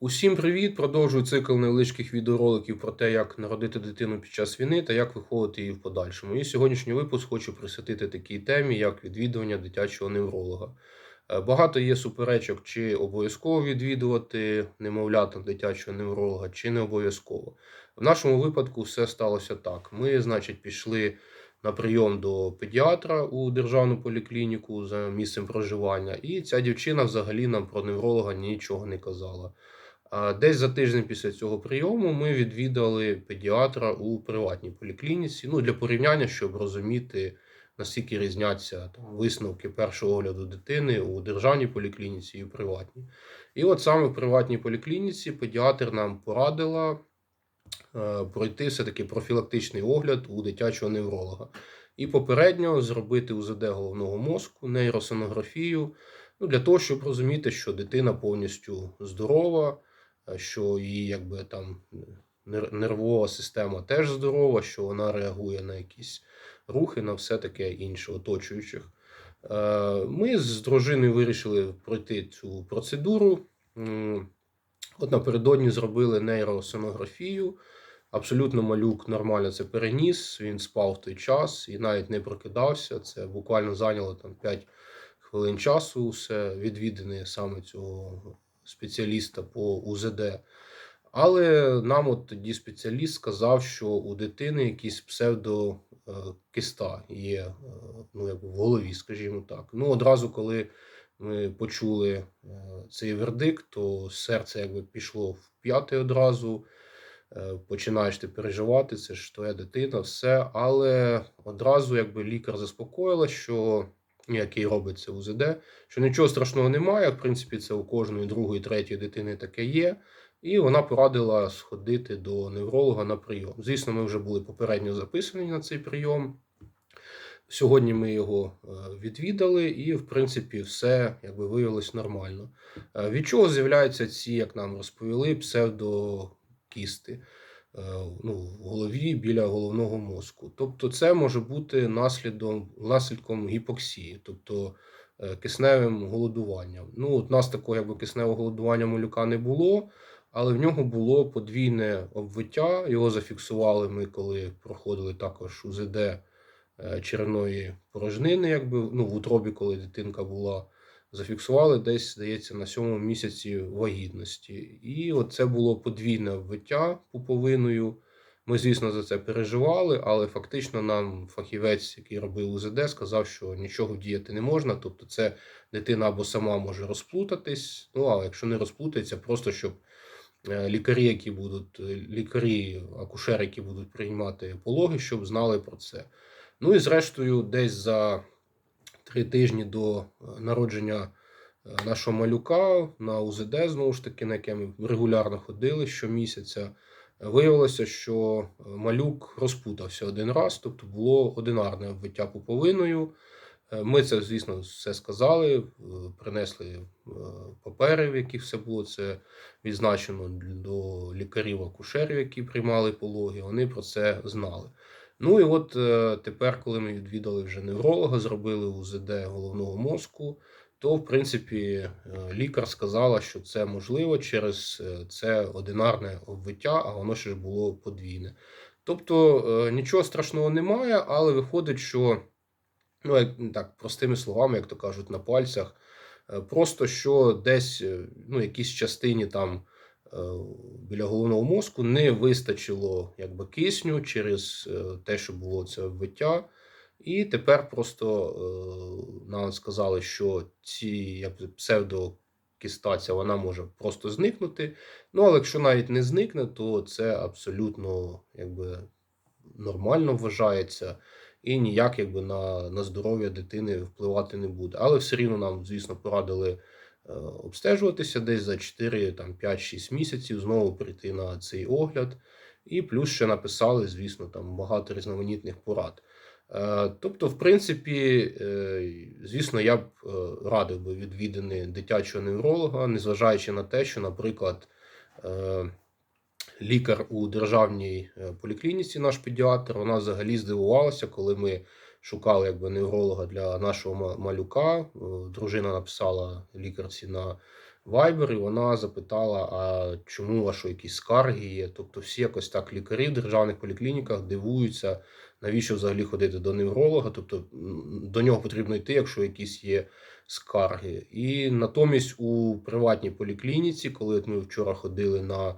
Усім привіт! Продовжую цикл невеличких відеороликів про те, як народити дитину під час війни та як виховувати її в подальшому. І сьогоднішній випуск хочу присвятити такій темі, як відвідування дитячого невролога. Е, Багато є суперечок, чи обов'язково відвідувати немовлятам дитячого невролога, чи не обов'язково. В нашому випадку все сталося так. Ми, значить, пішли на прийом до педіатра у державну поліклініку за місцем проживання, і ця дівчина взагалі нам про невролога нічого не казала. Десь за тиждень після цього прийому ми відвідали педіатра у приватній поліклініці. Ну, для порівняння, щоб розуміти, наскільки різняться там, висновки першого огляду дитини у державній поліклініці і у приватній. І от саме в приватній поліклініці педіатр нам порадила е, пройти все-таки профілактичний огляд у дитячого невролога. І попередньо зробити УЗД головного мозку, нейросонографію, ну, для того, щоб розуміти, що дитина повністю здорова, що її якби там нервова система теж здорова, що вона реагує на якісь рухи, на все таке інше оточуючих. Е, Ми з дружиною вирішили пройти цю процедуру. От напередодні зробили нейросонографію. Абсолютно малюк нормально це переніс. Він спав в той час і навіть не прокидався. Це буквально зайняло там 5 хвилин часу. Все відвідини саме цього спеціаліста по УЗД. Але нам от тоді спеціаліст сказав, що у дитини якийсь псевдокиста є е, ну, якби в голові, скажімо так. Ну, одразу, коли ми почули е, цей вердикт, то серце якби пішло в п'яти одразу. Е, Починаєш ти переживати, це ж твоя дитина, все. Але одразу якби лікар заспокоїла, що який робить це УЗД, що нічого страшного немає. В принципі, це у кожної другої, третьої дитини таке є. І вона порадила сходити до невролога на прийом. Звісно, ми вже були попередньо записані на цей прийом. Сьогодні ми його е, відвідали, і, в принципі, все якби виявилось нормально. Е, Від чого з'являються ці, як нам розповіли, псевдокісти ну, в голові біля головного мозку. Тобто, це може бути наслідом, наслідком гіпоксії, тобто е, кисневим голодуванням. Ну, от нас такого якби кисневого голодування малюка не було, але в нього було подвійне обвиття. Його зафіксували ми, коли проходили також УЗД е, черевної порожнини, якби ну, в утробі, коли дитинка була. Зафіксували десь, здається, на сьомому місяці вагітності. І от це було подвійне обвиття пуповиною. Ми, звісно, за це переживали, але фактично нам фахівець, який робив УЗД, сказав, що нічого діяти не можна. Тобто, це дитина або сама може розплутатись. Ну а якщо не розплутається, просто щоб е, лікарі, які будуть лікарі, акушери, які будуть приймати пологи, щоб знали про це. Ну і зрештою, десь за три тижні до е, народження е, нашого малюка на УЗД, знову ж таки, на яке ми регулярно ходили щомісяця. е, Виявилося, що малюк розпутався один раз, тобто було одинарне обвиття пуповиною. Ми це, звісно, все сказали, принесли папери, в яких все було це відзначено до лікарів-акушерів, які приймали пологи. Вони про це знали. Ну і от е, тепер, коли ми відвідали вже невролога, зробили УЗД головного мозку, то в принципі е, лікар сказала, що це можливо через е, це одинарне обвиття, а воно ще ж було подвійне. Тобто нічого страшного немає, але виходить, що ну так простими словами, як то кажуть, на пальцях, просто що десь ну, якійсь частині там біля головного мозку не вистачило якби кисню через е, те, що було це вбиття. І тепер просто е, нам сказали, що ці якби, псевдокістація вона може просто зникнути. Ну, але якщо навіть не зникне, то це абсолютно якби, нормально вважається і ніяк якби, на, на здоров'я дитини впливати не буде. Але все рівно нам, звісно, порадили е, обстежуватися десь за 4, там, 5-6 місяців, знову прийти на цей огляд. І плюс ще написали, звісно, там багато різноманітних порад. Е, Тобто, в принципі, е, звісно, я б е, радив би відвідини дитячого невролога, незважаючи на те, що, наприклад, е, лікар у державній е, поліклініці, наш педіатр, вона взагалі здивувалася, коли ми шукали якби невролога для нашого малюка. Е, Дружина написала лікарці на Viber, і вона запитала, а чому що, якісь скарги є. Тобто всі якось так лікарі в державних поліклініках дивуються, навіщо взагалі ходити до невролога. Тобто до нього потрібно йти, якщо якісь є скарги. І натомість у приватній поліклініці, коли ми вчора ходили на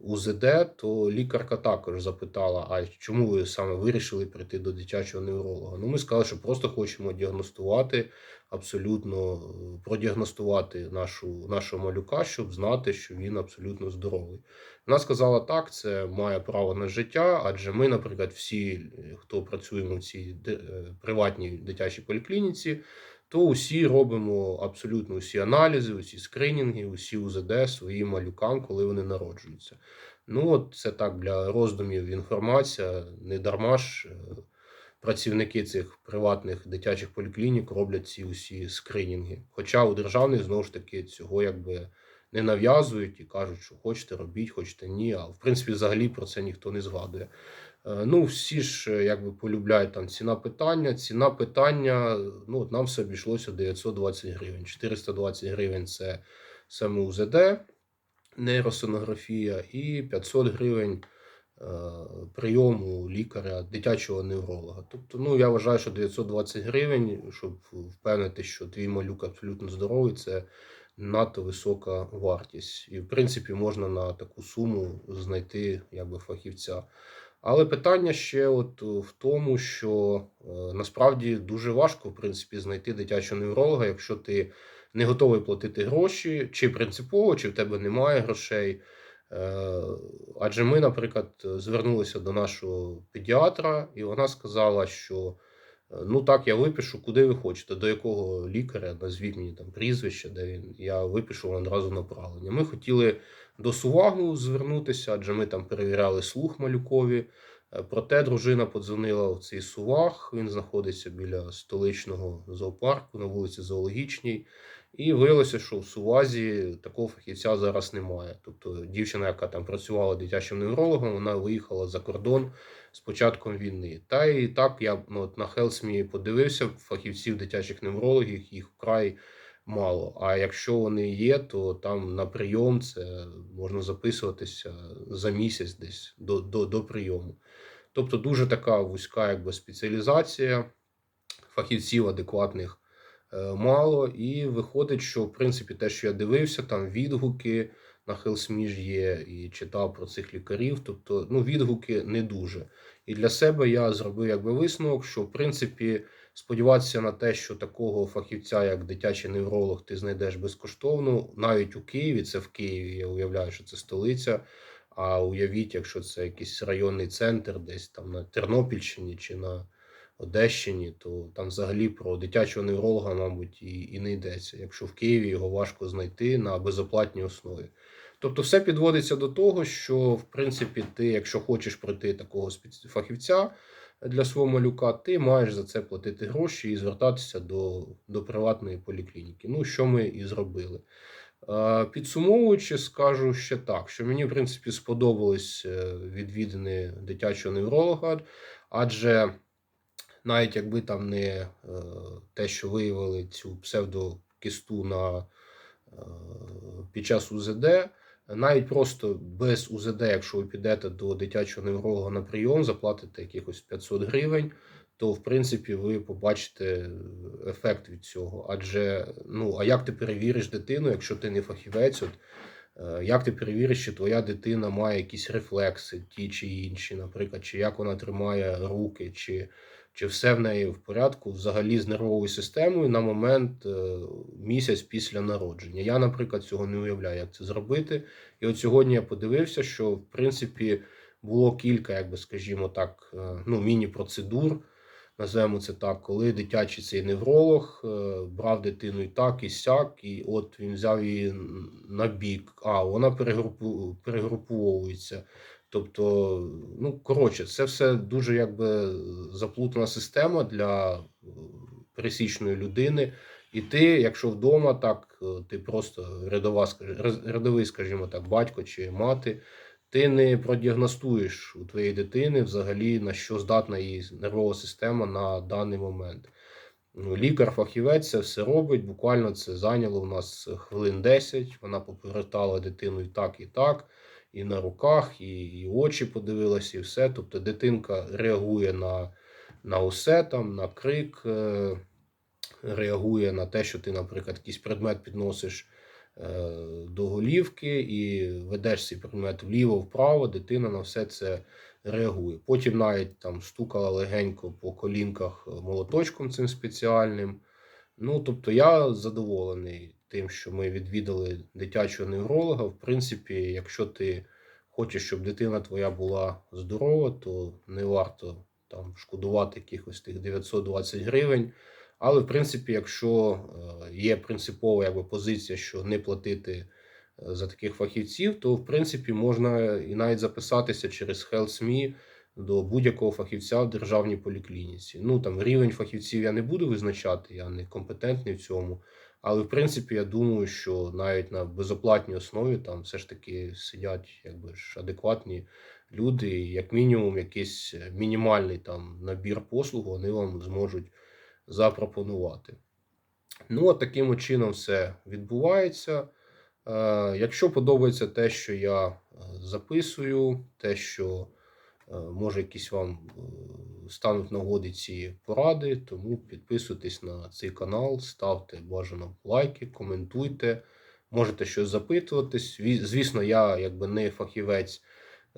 УЗД, то лікарка також запитала: а чому ви саме вирішили прийти до дитячого невролога? Ну, ми сказали, що просто хочемо діагностувати, абсолютно е, продіагностувати нашу, нашого малюка, щоб знати, що він абсолютно здоровий. Вона сказала, так, це має право на життя, адже ми, наприклад, всі, е, хто працюємо в цій е, приватній дитячій поліклініці, то усі робимо абсолютно усі аналізи, усі скринінги, усі УЗД своїм малюкам, коли вони народжуються. Ну, от це так для роздумів інформація. Не дарма ж е, працівники цих приватних дитячих поліклінік роблять ці усі скринінги. Хоча у державних знову ж таки цього якби не нав'язують і кажуть, що хочете робіть, хочете ні. А в принципі, взагалі про це ніхто не згадує. Е, Ну, всі ж е, якби полюбляють там ціна питання. Ціна питання, ну, от нам все обійшлося 920 гривень. 420 гривень це саме УЗД, нейросонографія, і 500 гривень е, прийому лікаря, дитячого невролога. Тобто, ну, я вважаю, що 920 гривень, щоб впевнити, що твій малюк абсолютно здоровий, це надто висока вартість. І, в принципі, можна на таку суму знайти якби, фахівця. Але питання ще от в тому, що е, насправді дуже важко в принципі знайти дитячого невролога, якщо ти не готовий платити гроші, чи принципово, чи в тебе немає грошей. Е, Адже ми, наприклад, звернулися до нашого педіатра, і вона сказала, що е, ну так, я випишу, куди ви хочете, до якого лікаря, назвіть мені там прізвище, де він. Я випишу одразу направлення. Ми хотіли до Сувагу звернутися, адже ми там перевіряли слух малюкові. Е, Проте дружина подзвонила в цей Суваг. Він знаходиться біля столичного зоопарку на вулиці Зоологічній. І виявилося, що в Сувазі такого фахівця зараз немає. Тобто дівчина, яка там працювала дитячим неврологом, вона виїхала за кордон з початком війни. Та і так я ну, от на Хелсмі подивився фахівців дитячих неврологів, їх вкрай мало. А якщо вони є, то там на прийом це можна записуватися за місяць десь до, до, до прийому. Тобто дуже така вузька якби, спеціалізація, фахівців адекватних мало. І виходить, що в принципі те, що я дивився, там відгуки на Хелсміж є і читав про цих лікарів. Тобто, ну, відгуки не дуже. І для себе я зробив якби висновок, що в принципі сподіватися на те, що такого фахівця, як дитячий невролог, ти знайдеш безкоштовно, навіть у Києві, це в Києві, я уявляю, що це столиця. А уявіть, якщо це якийсь районний центр, десь там на Тернопільщині чи на Одещині, то там взагалі про дитячого невролога, мабуть, і, і не йдеться. Якщо в Києві його важко знайти на безоплатній основі. Тобто, все підводиться до того, що в принципі ти, якщо хочеш пройти такого фахівця для свого малюка, ти маєш за це платити гроші і звертатися до, до приватної поліклініки. Ну, що ми і зробили. Е, Підсумовуючи, скажу ще так, що мені, в принципі, сподобались е, відвідини дитячого невролога, адже навіть якби там не е, те, що виявили цю псевдокисту на, е, під час УЗД, навіть просто без УЗД, якщо ви підете до дитячого невролога на прийом, заплатите якихось 500 гривень, то в принципі ви побачите ефект від цього. Адже ну а як ти перевіриш дитину, якщо ти не фахівець? От, е, як ти перевіриш, чи твоя дитина має якісь рефлекси, ті чи інші, наприклад, чи як вона тримає руки, чи, чи все в неї в порядку взагалі з нервовою системою на момент е, місяць після народження. Я, наприклад, цього не уявляю, як це зробити. І от сьогодні я подивився, що в принципі було кілька, як би скажімо так, е, ну, міні-процедур. Називаємо це так, коли дитячий цей невролог е, брав дитину і так, і сяк, і от він взяв її на бік, а вона перегрупу, перегруповується. Тобто, ну коротше, це все дуже якби заплутана система для е, пересічної людини. І ти, якщо вдома, так е, ти просто рядова, рядовий, скажімо так, батько чи мати, ти не продіагностуєш у твоєї дитини взагалі на що здатна її нервова система на даний момент. Ну, Лікар-фахівець це все робить. Буквально це зайняло у нас хвилин 10. Вона поповертала дитину і так, і так, і на руках, і, і очі подивилася, і все. Тобто дитинка реагує на, на усе там, на крик, е, реагує на те, що ти, наприклад, якийсь предмет підносиш е, до голівки і ведеш цей предмет вліво-вправо, дитина на все це реагує. Потім навіть там стукала легенько по колінках молоточком цим спеціальним. Ну, тобто, я задоволений тим, що ми відвідали дитячого невролога. В принципі, якщо ти хочеш, щоб дитина твоя була здорова, то не варто там шкодувати якихось тих 920 гривень. Але в принципі, якщо е, є принципова якби, позиція, що не платити е, за таких фахівців, то в принципі можна і навіть записатися через HealthMe до будь-якого фахівця в державній поліклініці. Ну там рівень фахівців я не буду визначати, я не компетентний в цьому. Але в принципі, я думаю, що навіть на безоплатній основі там все ж таки сидять якби ж адекватні люди, і як мінімум, якийсь мінімальний там набір послуг вони вам зможуть запропонувати. Ну, от таким чином все відбувається. Е, Якщо подобається те, що я е, записую, те, що е, може якісь вам е, стануть нагоди ці поради, тому підписуйтесь на цей канал, ставте бажано лайки, коментуйте, можете щось запитуватись. Звісно, я якби не фахівець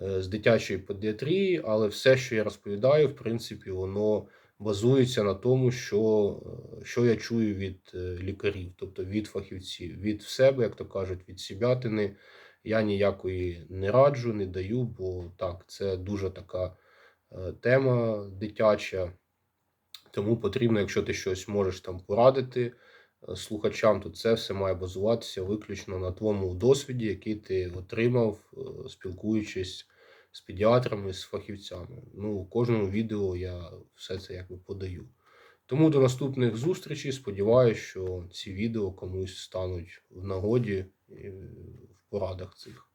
е, з дитячої педіатрії, але все, що я розповідаю, в принципі, воно базується на тому, що, е, що я чую від е, лікарів, тобто від фахівців, від себе, як то кажуть, від сібятини. Я ніякої не раджу, не даю, бо так, це дуже така е, тема дитяча. Тому потрібно, якщо ти щось можеш там порадити е, слухачам, то це все має базуватися виключно на твоєму досвіді, який ти отримав, е, спілкуючись з педіатрами, з фахівцями. Ну, у кожному відео я все це якби подаю. Тому до наступних зустрічей. Сподіваюся, що ці відео комусь стануть в нагоді е, радах цих.